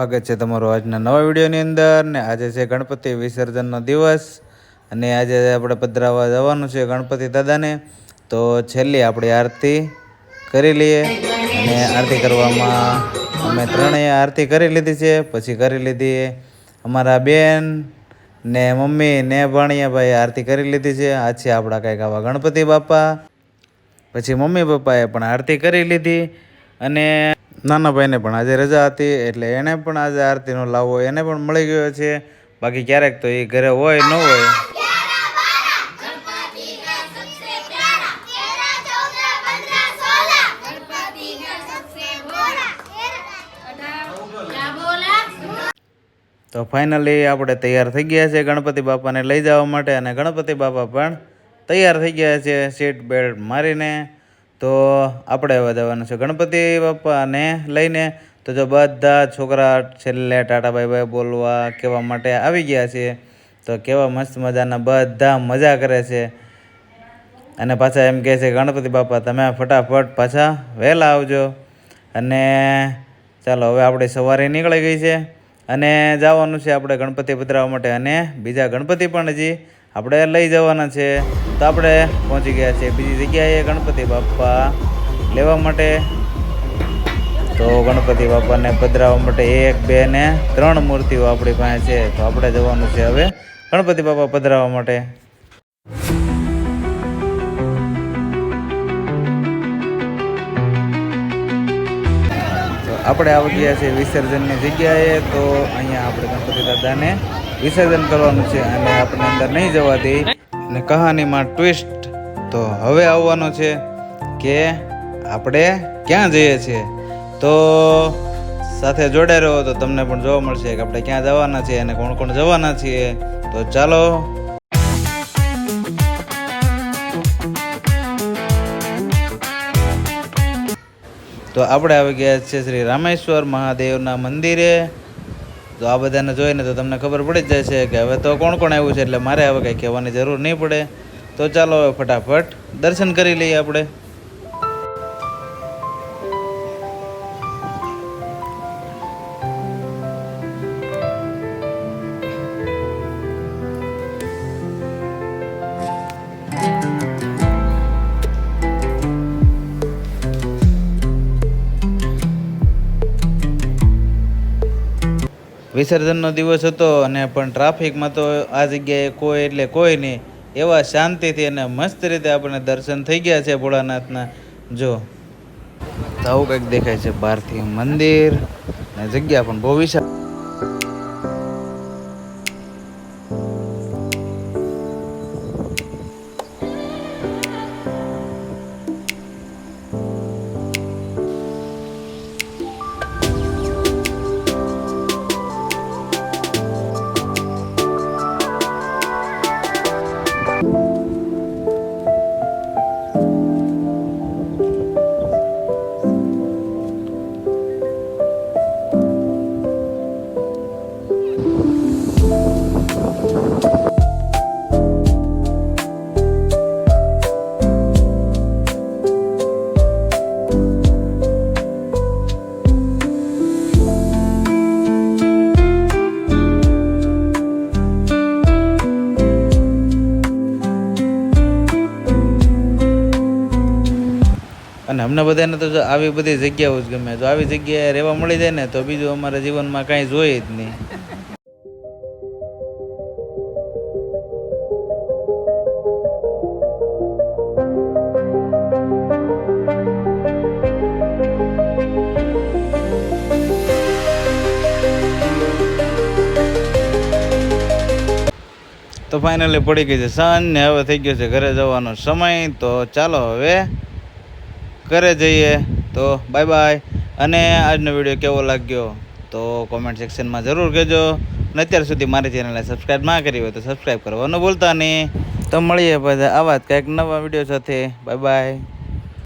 સ્વાગત છે તમારું આજના નવા વિડીયોની અંદર. ને આજે છે ગણપતિ વિસર્જનનો દિવસ. અને આજે આપણે પધરાવા જવાનું છે ગણપતિ દાદાને. તો છેલ્લી આપણી આરતી કરી લઈએ. અને આરતી કરવામાં અમે ત્રણેય આરતી કરી લીધી છે. પછી કરી લીધી અમારા બેન ને મમ્મી ને ભાણિયાભાઈ આરતી કરી લીધી છે. આ છે આપણા કંઈક આવા ગણપતિ બાપા. પછી મમ્મી પપ્પાએ પણ આરતી કરી લીધી. અને નાના ભાઈને પણ આજે રજા હતી, એટલે એને પણ આજે આરતીનો લાવો, એને પણ મળી ગયો છે. બાકી ક્યારેક તો એ ઘરે હોય, ન હોય. તો ફાઇનલી આપણે તૈયાર થઈ ગયા છે ગણપતિ બાપાને લઈ જવા માટે, અને ગણપતિ બાપા પણ તૈયાર થઈ ગયા છે સીટ બેલ્ટ મારીને. તો આપણે હવે જવાનું છે ગણપતિ બાપાને લઈને. તો જો બધા છોકરા છેલ્લે ટાટા બાય બોલવા કહેવા માટે આવી ગયા છે. તો કેવા મસ્ત મજાના બધા મજા કરે છે. અને પાછા એમ કહે છે, ગણપતિ બાપા, તમે ફટાફટ પાછા વહેલા આવજો. અને ચાલો, હવે આપણે સવારે નીકળી ગઈ છે. અને જવાનું છે આપણે ગણપતિ પધરાવવા માટે અને બીજા ગણપતિ પણ હજી આપણે લઈ જવાના છે. તો આપણે પહોંચી ગયા છે બીજી જગ્યાએ ગણપતિ બાપા લેવા માટે. તો ગણપતિ બાપાને પધરાવવા માટે એક, બે ને ત્રણ મૂર્તિઓ આપણી પાસે છે. તો આપણે જવાનું છે હવે ગણપતિ બાપા પધરાવવા માટે. આપણે આવી ગયા છીએ વિસર્જનની જગ્યાએ, તો અહીંયા આપણે ગણપતિ દાદાને વિસર્જન કરવાનું છે અને આપણે અંદર નહીં જવા દે અને કહાનીમાં ટ્વિસ્ટ તો હવે આવવાનો છે કે આપણે ક્યાં જઈએ છીએ. તો સાથે જોડાઈ રહો તો તમને પણ જોવા મળશે કે આપણે ક્યાં જવાના છીએ અને કોણ કોણ જવાના છીએ. તો ચાલો તો આપણે આવી ગયા છે શ્રી રામેશ્વર મહાદેવના મંદિરે. તો આ બધાને જોઈને તો તમને ખબર પડી જ જશે કે હવે તો કોણ કોણ આવ્યું છે એટલે મારે હવે કંઈ કહેવાની જરૂર નહીં પડે. તો ચાલો હવે ફટાફટ દર્શન કરી લઈએ આપણે. વિસર્જનનો દિવસ હતો અને પણ ટ્રાફિકમાં તો આ જગ્યાએ કોઈ એટલે કોઈ નહીં. એવા શાંતિથી અને મસ્ત રીતે આપણને દર્શન થઈ ગયા છે ભોળાનાથના. જો આવું કંઈક દેખાય છે બહારથી મંદિર અને જગ્યા પણ બહુ વિશાળ. અમને બધાને તો આવી બધી જગ્યાઓ જ ગમે. જો આવી જગ્યાએ રહેવા મળી જાય ને, તો બીજું અમારા જીવનમાં કાંઈ જોઈએ જ નહીં. તો ફાઇનલી પડી ગઈ છે સાંજ ને હવે થઈ ગયો છે ઘરે જવાનો સમય. તો ચાલો હવે ઘરે જઈએ તો બાય બાય અને આજનો વીડિયો કેવો લાગ્યો તો કોમેન્ટ સેક્શનમાં જરૂર કહેજો. અને અત્યાર સુધી મારી ચેનલને સબસ્ક્રાઈબ ના કરી હોય તો સબસ્ક્રાઈબ કરવાનું ભૂલતા નહીં. તો મળીએ બધા આવા જ કંઈક નવા વીડિયો સાથે. Bye bye